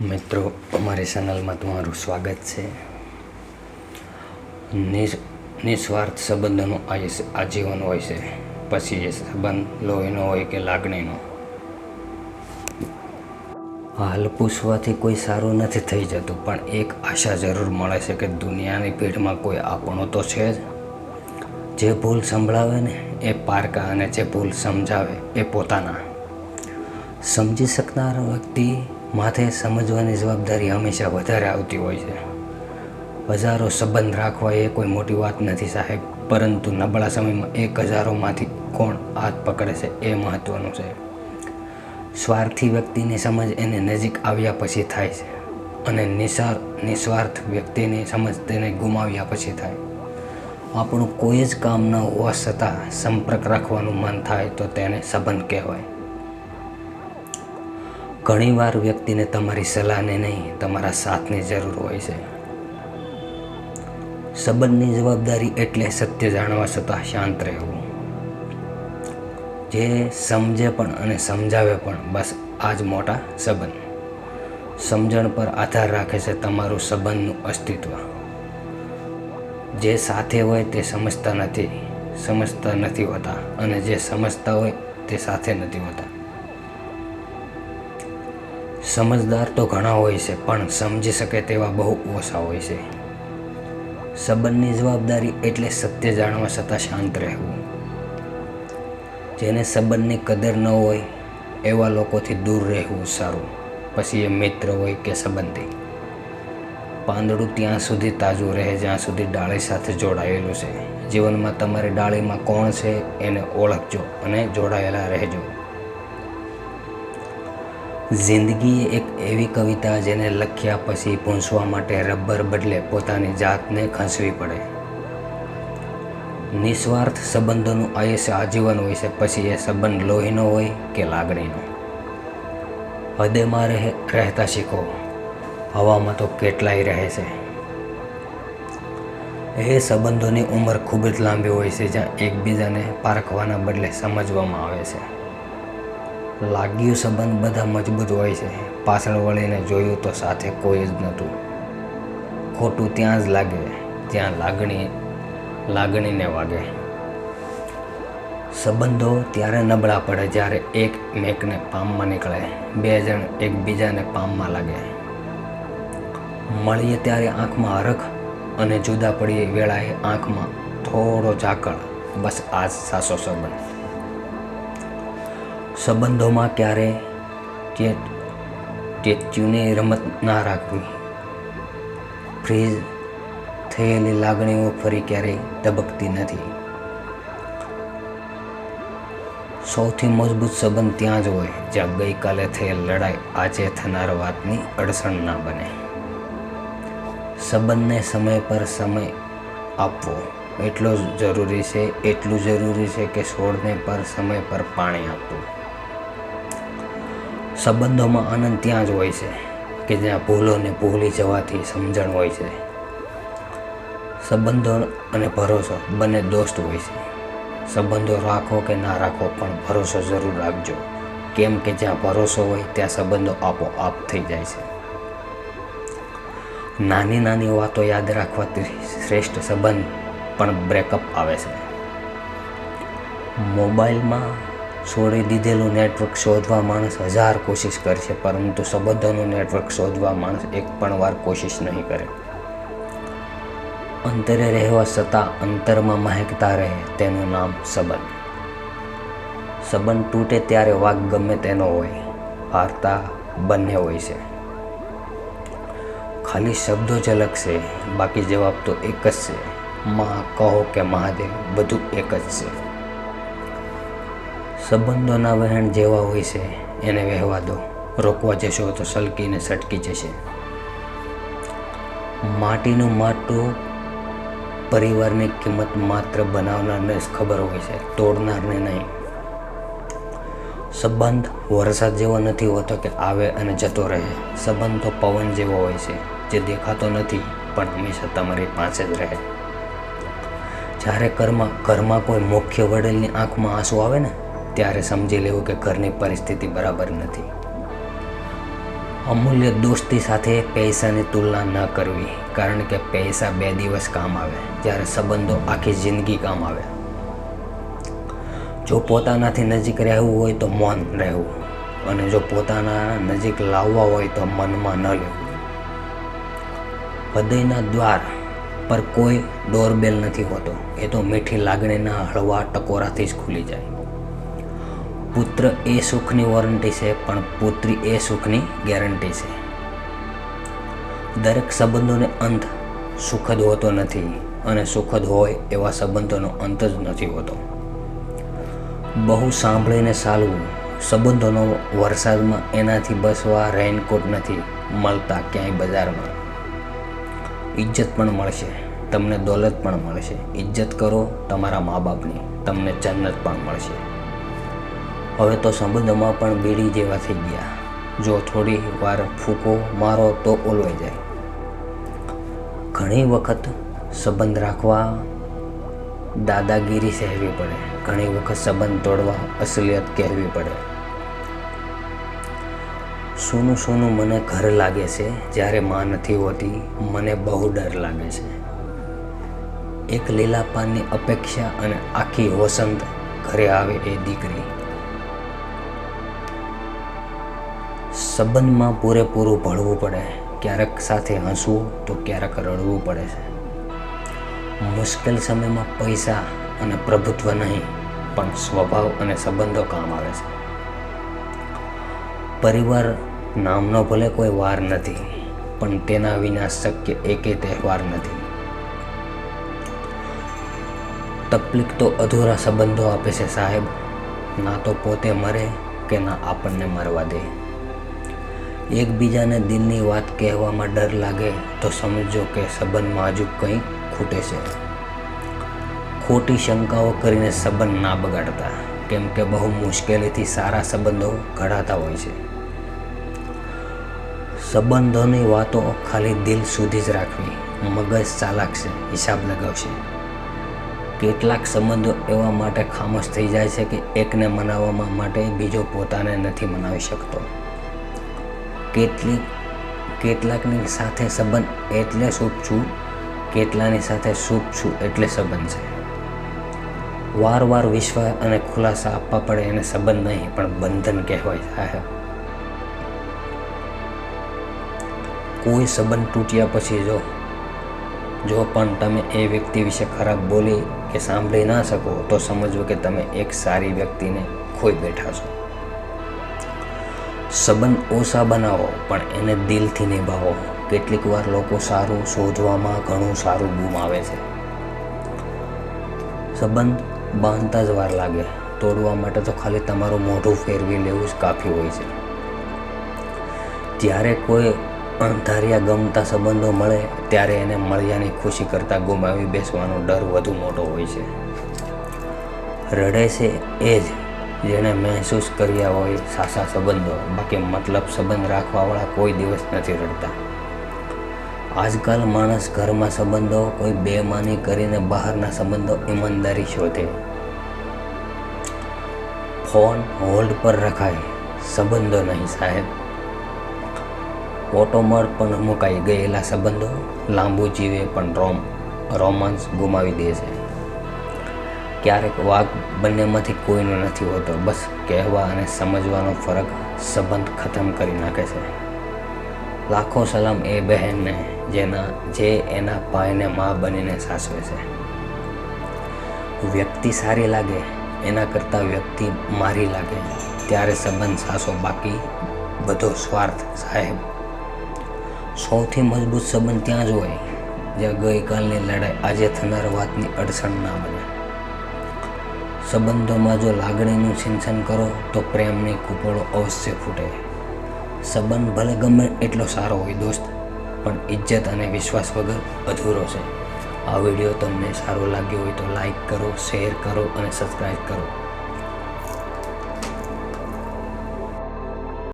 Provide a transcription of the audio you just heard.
મિત્રો, અમારી ચેનલમાં તમારું સ્વાગત છે. નિસ, નિસ્વાર્થ સંબંધનો આજીવન હોય છે. પછી એ સંબંધ લોહીનો હોય કે લાગણીનો. હાલ પૂછવાથી કોઈ સારું નથી થઈ જતું, પણ એક આશા જરૂર મળે છે કે દુનિયાની ભીડમાં કોઈ આપણો તો છે જ. જે ભૂલ સંભળાવે ને, એ પારકા અને જે ભૂલ સમજાવે, એ પોતાના. સમજી શકનાર વ્યક્તિ માથે સમજવાની જવાબદારી હંમેશા વધારે આવતી હોય છે. હજારો સંબંધ રાખવા એ કોઈ મોટી વાત નથી સાહેબ, પરંતુ નબળા સમયમાં એક હજારોમાંથી કોણ હાથ પકડે છે એ મહત્ત્વનું છે. સ્વાર્થી વ્યક્તિની સમજ એને નજીક આવ્યા પછી થાય છે અને નિસાર, નિસ્વાર્થ વ્યક્તિની સમજ તેને ગુમાવ્યા પછી થાય. આપણું કોઈ જ કામ ન હોવા છતાં સંપર્ક રાખવાનું મન થાય તો તેને સંબંધ કહેવાય. ઘણીવાર વ્યક્તિને તમારી સલાહને નહીં, તમારા સાથની જરૂર હોય છે. સંબંધની જવાબદારી એટલે સત્ય જાણવા છતાં શાંત રહેવું. જે સમજે પણ અને સમજાવે પણ બસ આ જ મોટા સંબંધ. સમજણ પર આધાર રાખે છે તમારું સંબંધનું અસ્તિત્વ. જે સાથે હોય તે સમજતા નથી સમજતા નથી હોતા અને જે સમજતા હોય તે સાથે નથી હોતા. સમજદાર તો ઘણા હોય છે, પણ સમજી શકે તેવા બહુ ઓછા હોય છે. સંબંધની જવાબદારી એટલે સત્ય જાણવા છતાં શાંત રહેવું. જેને સંબંધની કદર ન હોય, એવા લોકોથી દૂર રહેવું સારું. પછી એ મિત્ર હોય કે સંબંધી. પાંદડું ત્યાં સુધી તાજું રહે, જ્યાં સુધી ડાળી સાથે જોડાયેલું છે. જીવનમાં તમારી ડાળીમાં કોણ છે, એને ઓળખજો અને જોડાયેલા રહેજો. જિંદગી એક એવી કવિતા જેને લખ્યા પછી પૂંછવા માટે રબર બદલે પોતાની જાતને ખસવી પડે. નિસ્વાર્થ સંબંધોનું આયુષ્ય આજીવન હોય છે, પછી એ સંબંધ લોહીનો હોય કે લાગણીનો. હૃદયમાં રહે, રહેતા શીખો. હવામાં તો કેટલાય રહે છે. એ સંબંધોની ઉંમર ખૂબ જ લાંબી હોય છે, જ્યાં એકબીજાને પારખવાના બદલે સમજવામાં આવે છે. લાગ્યું સંબંધ બધા મજબૂત હોય છે. પાછળ વળીને જોયું તો સાથે કોઈ જ નહોતું. ખોટું ત્યાં જ લાગે, જ્યાં લાગણી, લાગણીને વાગે. સંબંધો ત્યારે નબળા પડે જ્યારે એક મેકને પામમાં નીકળે, બે જણ એકબીજાને પામમાં લાગે. મળીએ ત્યારે આંખમાં હરખ અને જુદા પડીએ વેળાએ આંખમાં થોડો ઝાકળ. બસ આ સાસો સંબંધ. સંબંધોમાં ક્યારે ટેચ્યુની રમત ના રાખવી. ફ્રીઝ થયેલી લાગણીઓ ફરી ક્યારેય ધબકતી નથી. સૌથી મજબૂત સંબંધ ત્યાં જ હોય, જ્યાં ગઈકાલે થયેલ લડાઈ આજે થનાર વાતની અડચણ ના બને. સંબંધને સમય પર સમય આપવો એટલો જ જરૂરી છે, એટલું જરૂરી છે કે છોડને પર સમય પર પાણી આપવું. સંબંધોમાં આનંદ ત્યાં જ હોય છે કે જ્યાં ભૂલોને ભૂલી જવાથી સમજણ હોય છે. સંબંધો અને ભરોસો બંને દોસ્ત હોય છે. સંબંધો રાખો કે ના રાખો પણ ભરોસો જરૂર રાખજો. કેમ કે જ્યાં ભરોસો હોય ત્યાં સંબંધો આપોઆપ થઈ જાય છે. નાની નાની વાતો યાદ રાખવાથી શ્રેષ્ઠ સંબંધ પણ બ્રેકઅપ આવે છે. મોબાઈલમાં છોડી દીધેલું નેટવર્ક શોધવા માણસ હજાર કોશિશ કરશે પરંતુ સંબંધોનું નેટવર્ક શોધવા માણસ એક પણ વાર કોશિશ નહીં કરે. અંતરે રહેવા છતાં અંતરમાં મહેકતા રહે તેનું નામ સંબંધ. સંબંધ તૂટે ત્યારે વાઘ ગમે તેનો હોય વાર્તા બંને હોય છે. ખાલી શબ્દો જ અલગ છે, બાકી જવાબ તો એક જ છે. માં કહો કે મહાદેવ, બધું એક જ છે. સંબંધોના વહેણ જેવા હોય છે, એને વહેવા દો. રોકવા જશો તો સલકીને સટકી જશે. માટીનું માટું પરિવારની કિંમત માત્ર બનાવનારને જ ખબર હોય છે, તોડનારને નહીં. સંબંધ વરસાદ જેવો નથી હોતો કે આવે અને જતો રહે. સંબંધ તો પવન જેવો હોય છે, જે દેખાતો નથી, પણ હંમેશા તમારી પાસે જ રહે. જ્યારે ઘરમાં ઘરમાં કોઈ મુખ્ય વડીલની આંખમાં આંસુ આવે ને ત્યારે સમજી લેવું કે ઘરની પરિસ્થિતિ બરાબર નથી. અમૂલ્ય દોસ્તી સાથે પૈસાની તુલના ન કરવી, કારણ કે પૈસા બે દિવસ કામ આવે, જ્યારે સંબંધો આખી જિંદગી કામ આવે. જો પોતાનાથી નજીક રહેવું હોય તો મૌન રહેવું, અને જો પોતાના નજીક લાવવા હોય તો મનમાં ન લેવું. હૃદયના દ્વાર પર કોઈ ડોરબેલ નથી હોતો, એ તો મીઠી લાગણીના હળવા ટકોરાથી જ ખુલી જાય. પુત્ર એ સુખની વોરંટી છે, પણ પુત્રી એ સુખની ગેરંટી છે. દરેક સંબંધોને અંત સુખદ હોતો નથી અને સુખદ હોય એવા સંબંધોનો અંત જ નથી હોતો. બહુ સાંભળીને ચાલવું સંબંધોનો વરસાદમાં એનાથી બસવા રેઇનકોટ નથી મળતા ક્યાંય બજારમાં. ઇજ્જત પણ મળશે, તમને દોલત પણ મળશે. ઇજ્જત કરો તમારા મા બાપની, તમને જન્નત પણ મળશે. હવે તો સંબંધોમાં પણ બીડી જેવા થઈ ગયા. જો થોડી વાર ફૂકો, મારો તો ઓલવાઈ જાય. ઘણી વખત સંબંધ રાખવા દાદાગીરી સહેવી પડે. ઘણી વખત સંબંધ તોડવા અસલિયત કહેવી પડે. સોનું સોનું મને ઘર લાગે છે. જ્યારે માં નથી હોતી, મને બહુ ડર લાગે છે. એક લીલા પાનની અપેક્ષા અને આખી વસંત ઘરે આવે એ દીકરી. સંબંધમાં પૂરેપૂરું ભળવું પડે, ક્યારેક સાથે હસવું તો ક્યારેક રડવું પડે છે. મુશ્કેલ સમયમાં પૈસા અને પ્રભુત્વ નહીં, પણ સ્વભાવ અને સંબંધો કામ આવે છે. પરિવાર નામનો ભલે કોઈ વાર નથી, પણ તેના વિના શક્ય એકે તહેવાર નથી. તકલીફ તો અધૂરા સંબંધો આપે છે સાહેબ, ના તો પોતે મરે કે ના આપણને મરવા દે. એકબીજાને દિલની વાત કહેવામાં ડર લાગે તો સમજો કે સંબંધમાં હજુ કંઈ ખૂટે છે. ખોટી શંકાઓ કરીને સંબંધ ના બગાડતા, કેમ કે બહુ મુશ્કેલીથી સારા સંબંધો ઘડાતા હોય છે. સંબંધોની વાતો ખાલી દિલ સુધી જ રાખવી, મગજ ચાલાક છે, હિસાબ લગાવશે. કેટલાક સંબંધો એવા માટે ખામોશ થઈ જાય છે કે એકને મનાવવા માટે બીજો પોતાને નથી મનાવી શકતો. કેટલીક કેટલાકની સાથે સંબંધ એટલે શુભ છું, કેટલાની સાથે શુભ છું એટલે સંબંધ છે. વાર વાર વિશ્વાસ અને ખુલાસા આપવા પડે એને સંબંધ નહીં, પણ બંધન કહેવાય સાહેબ. કોઈ સંબંધ તૂટ્યા પછી જો જો પણ તમે એ વ્યક્તિ વિશે ખરાબ બોલી કે સાંભળી ના શકો, તો સમજવું કે તમે એક સારી વ્યક્તિને ખોઈ બેઠા છો. સંબંધ ઓછા બનાવો, પણ એને દિલથી નિભાવો. કેટલીક વાર લોકો સારું શોધવામાં ઘણું સારું ગુમાવે છે. સંબંધ બાંધતા જ વાર લાગે. તોડવા માટે તો ખાલી તમારું મોઢું ફેરવી લેવું જ કાફી હોય છે. જ્યારે કોઈ અણધાર્યા ગમતા સંબંધો મળે, ત્યારે એને મળ્યાની ખુશી કરતાં ગુમાવી બેસવાનો ડર વધુ મોટો હોય છે. રડે છે એ જ જેણે મહેસૂસ કર્યા હોય સાસા સંબંધો, બાકી મતલબ સંબંધ રાખવાવાળા કોઈ દિવસ નથી રડતા. આજકાલ માણસ ઘરમાં સંબંધો કોઈ બેમાની કરીને બહારના સંબંધો ઈમાનદારી શોધે. ફોન હોલ્ડ પર રખાય, સંબંધો નહીં સાહેબ. ઓટોમર પણ મુકાઈ ગયેલા સંબંધો લાંબુ જીવે પણ રોમ, રોમાન્સ ગુમાવી દે છે. ક્યારેક વાઘ બંનેમાંથી કોઈનો નથી હોતો. બસ કહેવા અને સમજવાનો ફરક સંબંધ ખતમ કરી નાખે છે. લાખો સલામ એ બહેનને, જેના, જે એના ભાઈને મા બનીને સાસવે છે. વ્યક્તિ સારી લાગે, એના કરતાં વ્યક્તિ મારી લાગે, ત્યારે સંબંધ સાસો બાકી, બધો સ્વાર્થ સાહેબ. સૌથી મજબૂત સંબંધ ત્યાં જ હોય, જ્યાં ગઈકાલની લડાઈ આજે થનાર વાતની અડચણ ના બને. સંબંધોમાં જો લાગણીનું સિંચન કરો, તો પ્રેમની કૂપળો અવશ્ય ફૂટે. સંબંધ ભલે ગમે એટલો સારો હોય દોસ્ત, પણ ઇજ્જત અને વિશ્વાસ વગર અધૂરો છે. આ વીડિયો તમને સારો લાગ્યો હોય તો લાઈક કરો, શેર કરો અને સબસ્ક્રાઈબ કરો.